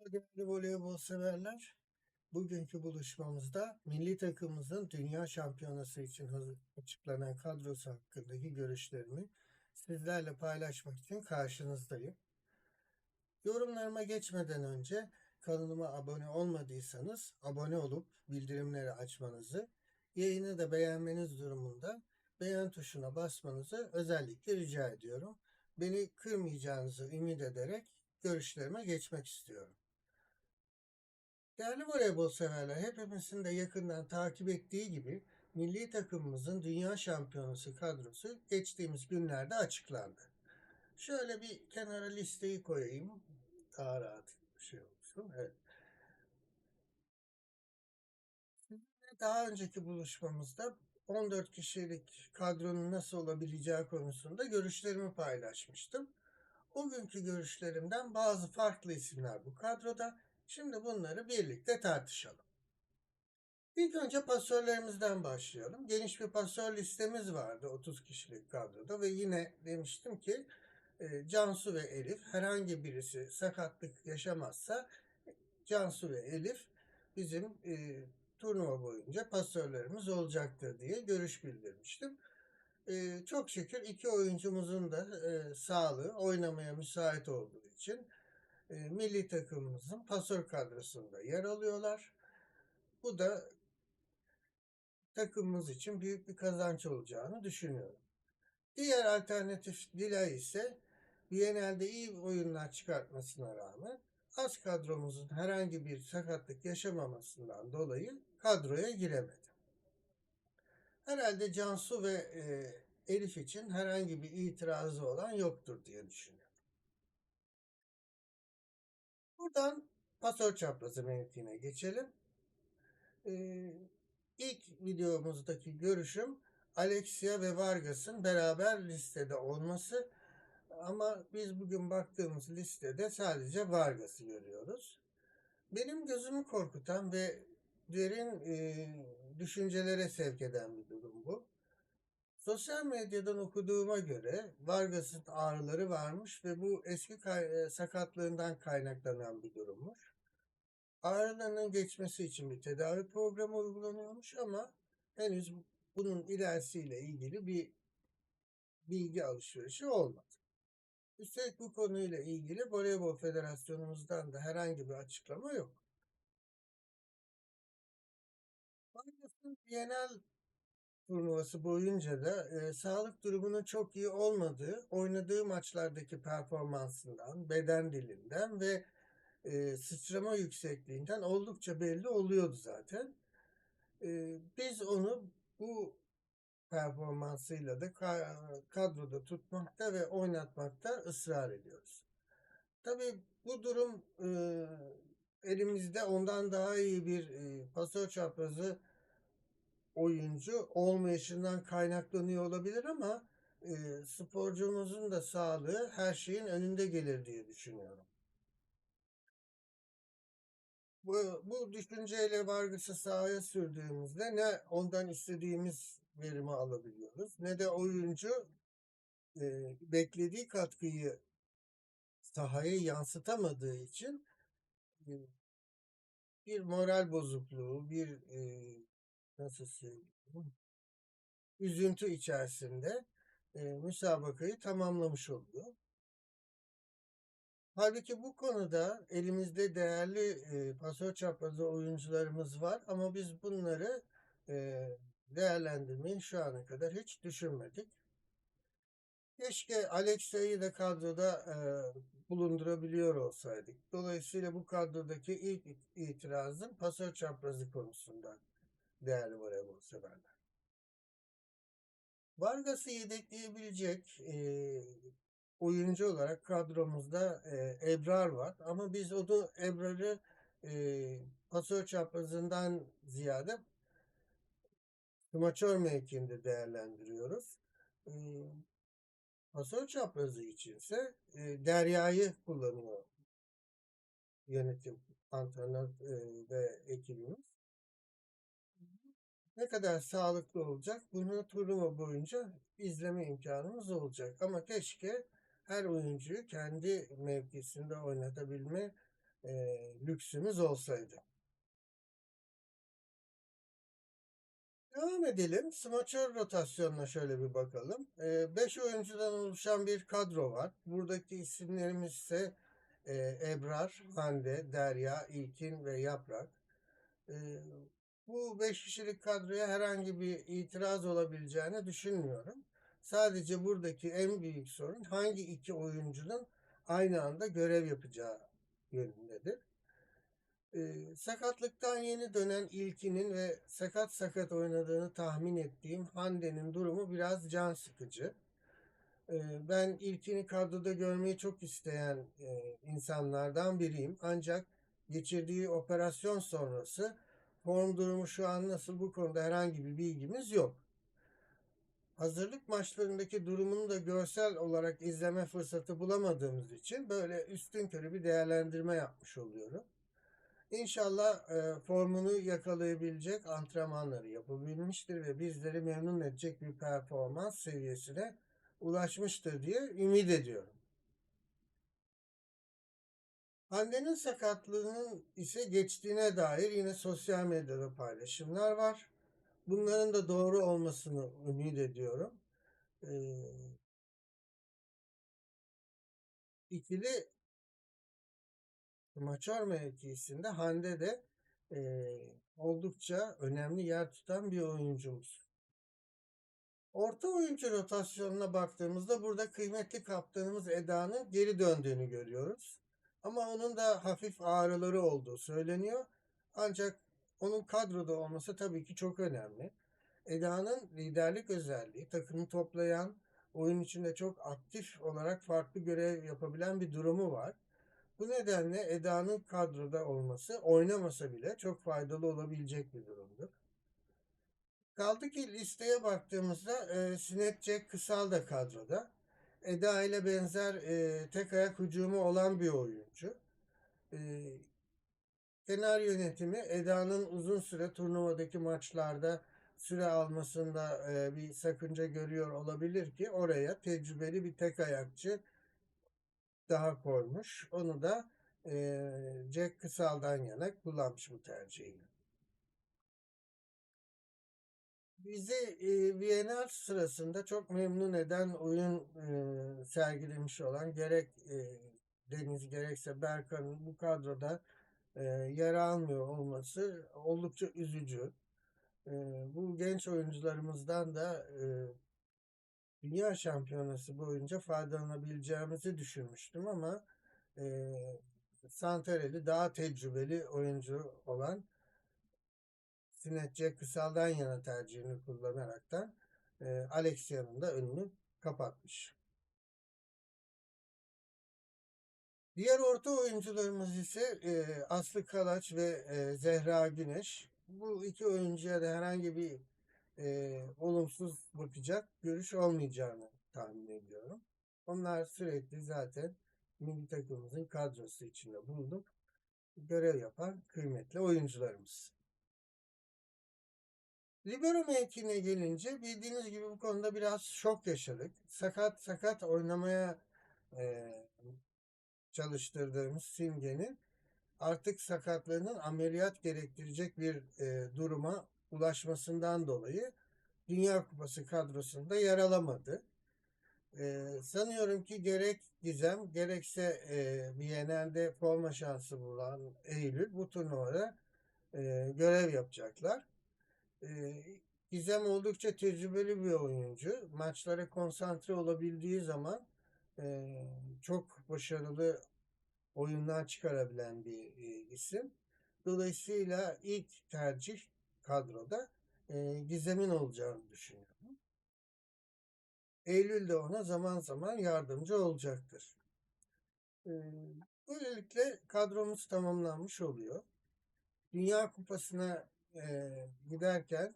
Değerli voleybol severler, bugünkü buluşmamızda milli takımımızın dünya şampiyonası için açıklanan kadrosu hakkındaki görüşlerimi sizlerle paylaşmak için karşınızdayım. Yorumlarıma geçmeden önce kanalıma abone olmadıysanız abone olup bildirimleri açmanızı, yayını da beğenmeniz durumunda beğen tuşuna basmanızı özellikle rica ediyorum. Beni kırmayacağınızı ümit ederek görüşlerime geçmek istiyorum. Değerli voleybol severler, hepimizin de yakından takip ettiği gibi milli takımımızın dünya şampiyonası kadrosu geçtiğimiz günlerde açıklandı. Şöyle bir kenara listeyi koyayım. Daha rahat bir şey olsun. Evet. Daha önceki buluşmamızda 14 kişilik kadronun nasıl olabileceği konusunda görüşlerimi paylaşmıştım. O günkü görüşlerimden bazı farklı isimler bu kadroda. Şimdi bunları birlikte tartışalım. İlk önce pasörlerimizden başlayalım. Geniş bir pasör listemiz vardı 30 kişilik kadroda ve yine demiştim ki e, Cansu ve Elif herhangi birisi sakatlık yaşamazsa Cansu ve Elif bizim e, turnuva boyunca pasörlerimiz olacaktır diye görüş bildirmiştim. E, çok şükür iki oyuncumuzun da e, sağlığı oynamaya müsait olduğu için e, milli takımımızın pasör kadrosunda yer alıyorlar. Bu da takımımız için büyük bir kazanç olacağını düşünüyorum. Diğer alternatif Dilay ise Biennale'de iyi oyunlar çıkartmasına rağmen az kadromuzun herhangi bir sakatlık yaşamamasından dolayı kadroya giremedi. Herhalde Cansu ve e, Elif için herhangi bir itirazı olan yoktur diye düşünüyorum. Buradan pasör çaprazı mevkine geçelim. Ee, ilk videomuzdaki görüşüm Alexia ve Vargas'ın beraber listede olması ama biz bugün baktığımız listede sadece Vargas'ı görüyoruz. Benim gözümü korkutan ve derin e, düşüncelere sevk eden bir. Sosyal medyadan okuduğuma göre Vargas'ın ağrıları varmış ve bu eski e, sakatlığından kaynaklanan bir durummuş. Ağrılarının geçmesi için bir tedavi programı uygulanıyormuş ama henüz bunun ilerisiyle ilgili bir bilgi alışverişi olmadı. Üstelik bu konuyla ilgili Voleybol Federasyonumuzdan da herhangi bir açıklama yok. Vargas'ın Bienal turnuvası boyunca da e, sağlık durumunun çok iyi olmadığı, oynadığı maçlardaki performansından, beden dilinden ve e, sıçrama yüksekliğinden oldukça belli oluyordu zaten. E, biz onu bu performansıyla da ka- kadroda tutmakta ve oynatmakta ısrar ediyoruz. Tabii bu durum e, elimizde ondan daha iyi bir e, pasör çaprazı oyuncu olmayışından kaynaklanıyor olabilir ama e, sporcumuzun da sağlığı her şeyin önünde gelir diye düşünüyorum. Bu, bu düşünceyle Vargas'ı sahaya sürdüğümüzde ne ondan istediğimiz verimi alabiliyoruz ne de oyuncu e, beklediği katkıyı sahaya yansıtamadığı için e, bir moral bozukluğu, bir e, nasıl söyleyeyim, üzüntü içerisinde e, müsabakayı tamamlamış oluyor. Halbuki bu konuda elimizde değerli e, pasör çaprazı oyuncularımız var ama biz bunları e, değerlendirmeyi şu ana kadar hiç düşünmedik. Keşke Alexia'yı da kadroda e, bulundurabiliyor olsaydık. Dolayısıyla bu kadrodaki ilk itirazım pasör çaprazı konusunda değerli voleybol severler. Vargas'ı yedekleyebilecek e, oyuncu olarak kadromuzda e, Ebrar var. Ama biz onu Ebrar'ı e, pasör çaprazından ziyade smaçör mevkiinde değerlendiriyoruz. E, pasör çaprazı içinse e, Derya'yı kullanıyor yönetim antrenör e, ve ekibimiz. Ne kadar sağlıklı olacak bunu turnuva boyunca izleme imkanımız olacak. Ama keşke her oyuncuyu kendi mevkisinde oynatabilme e, lüksümüz olsaydı. Devam edelim. Smaçör rotasyonuna şöyle bir bakalım. 5 oyuncudan oluşan bir kadro var. Buradaki isimlerimiz ise e, Ebrar, Hande, Derya, İlkin ve Yaprak. E, bu 5 kişilik kadroya herhangi bir itiraz olabileceğini düşünmüyorum. Sadece buradaki en büyük sorun hangi iki oyuncunun aynı anda görev yapacağı yönündedir. Ee, sakatlıktan yeni dönen İlkin'in ve sakat sakat oynadığını tahmin ettiğim Hande'nin durumu biraz can sıkıcı. Ee, ben İlkin'i kadroda görmeyi çok isteyen e, insanlardan biriyim. Ancak geçirdiği operasyon sonrası form durumu şu an nasıl bu konuda herhangi bir bilgimiz yok. Hazırlık maçlarındaki durumunu da görsel olarak izleme fırsatı bulamadığımız için böyle üstün körü bir değerlendirme yapmış oluyorum. İnşallah e, formunu yakalayabilecek antrenmanları yapabilmiştir ve bizleri memnun edecek bir performans seviyesine ulaşmıştır diye ümit ediyorum. Hande'nin sakatlığının ise geçtiğine dair yine sosyal medyada paylaşımlar var. Bunların da doğru olmasını ümit ediyorum. Ee, ikili maçar mevkisinde Hande de e, oldukça önemli yer tutan bir oyuncumuz. Orta oyuncu rotasyonuna baktığımızda burada kıymetli kaptanımız Eda'nın geri döndüğünü görüyoruz. Ama onun da hafif ağrıları olduğu söyleniyor. Ancak onun kadroda olması tabii ki çok önemli. Eda'nın liderlik özelliği, takımı toplayan, oyun içinde çok aktif olarak farklı görev yapabilen bir durumu var. Bu nedenle Eda'nın kadroda olması oynamasa bile çok faydalı olabilecek bir durumdur. Kaldı ki listeye baktığımızda e, Sinet Jack Kısal da kadroda. Eda ile benzer e, tek ayak hücumu olan bir oyuncu. E, kenar yönetimi Eda'nın uzun süre turnuvadaki maçlarda süre almasında e, bir sakınca görüyor olabilir ki oraya tecrübeli bir tek ayakçı daha koymuş. Onu da e, Jack Kısal'dan yana kullanmış bu tercihini. Bizi e, Bienal sırasında çok memnun eden oyun e, sergilemiş olan gerek e, Deniz gerekse Berkan'ın bu kadroda e, yer almıyor olması oldukça üzücü. E, bu genç oyuncularımızdan da e, Dünya Şampiyonası boyunca faydalanabileceğimizi düşünmüştüm ama e, Santarelli daha tecrübeli oyuncu olan Sinetçe Kısal'dan yana tercihini kullanaraktan e, Alexia'nın da önünü kapatmış. Diğer orta oyuncularımız ise e, Aslı Kalaç ve e, Zehra Güneş. Bu iki oyuncuya da herhangi bir e, olumsuz bakacak görüş olmayacağını tahmin ediyorum. Onlar sürekli zaten milli takımımızın kadrosu içinde bulunup görev yapan kıymetli oyuncularımız. Libero mevkine gelince bildiğiniz gibi bu konuda biraz şok yaşadık. Sakat sakat oynamaya e, çalıştırdığımız Simge'nin artık sakatlığının ameliyat gerektirecek bir e, duruma ulaşmasından dolayı Dünya Kupası kadrosunda yer alamadı. E, sanıyorum ki gerek Gizem gerekse e, Biennale'de forma şansı bulan Eylül bu turnuvada e, görev yapacaklar. Gizem oldukça tecrübeli bir oyuncu. Maçlara konsantre olabildiği zaman çok başarılı oyunlar çıkarabilen bir isim. Dolayısıyla ilk tercih kadroda Gizem'in olacağını düşünüyorum. Eylül de ona zaman zaman yardımcı olacaktır. E, böylelikle kadromuz tamamlanmış oluyor. Dünya Kupası'na e, giderken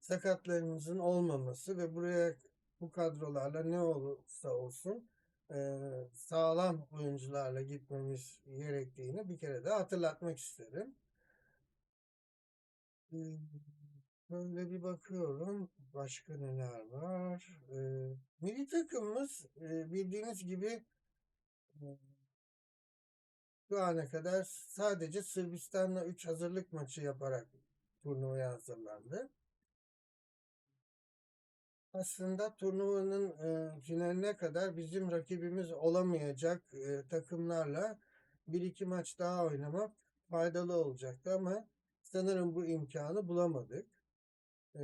sakatlarımızın olmaması ve buraya bu kadrolarla ne olursa olsun e, sağlam oyuncularla gitmemiz gerektiğini bir kere de hatırlatmak isterim. E, böyle bir bakıyorum. Başka neler var? E, milli takımımız e, bildiğiniz gibi e, şu ana kadar sadece Sırbistan'la 3 hazırlık maçı yaparak turnuvaya hazırlandı. Aslında turnuvanın e, finaline kadar bizim rakibimiz olamayacak e, takımlarla bir iki maç daha oynamak faydalı olacaktı ama sanırım bu imkanı bulamadık. E,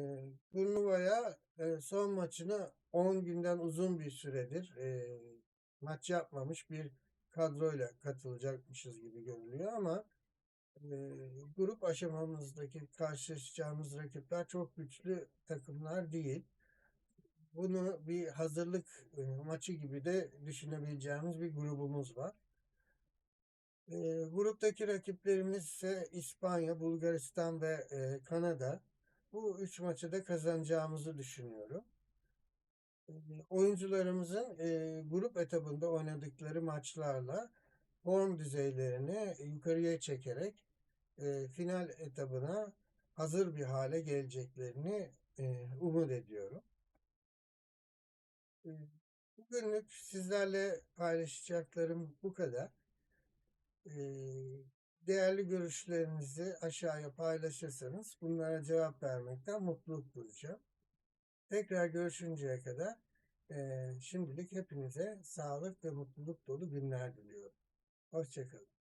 turnuvaya e, son maçını 10 günden uzun bir süredir e, maç yapmamış bir kadroyla katılacakmışız gibi görünüyor ama grup aşamamızdaki karşılaşacağımız rakipler çok güçlü takımlar değil. Bunu bir hazırlık maçı gibi de düşünebileceğimiz bir grubumuz var. E, gruptaki rakiplerimiz ise İspanya, Bulgaristan ve Kanada. Bu üç maçı da kazanacağımızı düşünüyorum. Oyuncularımızın grup etabında oynadıkları maçlarla form düzeylerini yukarıya çekerek e, final etabına hazır bir hale geleceklerini e, umut ediyorum. E, Bugünlük sizlerle paylaşacaklarım bu kadar. E, Değerli görüşlerinizi aşağıya paylaşırsanız bunlara cevap vermekten mutluluk duyacağım. Tekrar görüşünceye kadar e, şimdilik hepinize sağlık ve mutluluk dolu günler diliyorum. Hoşçakalın.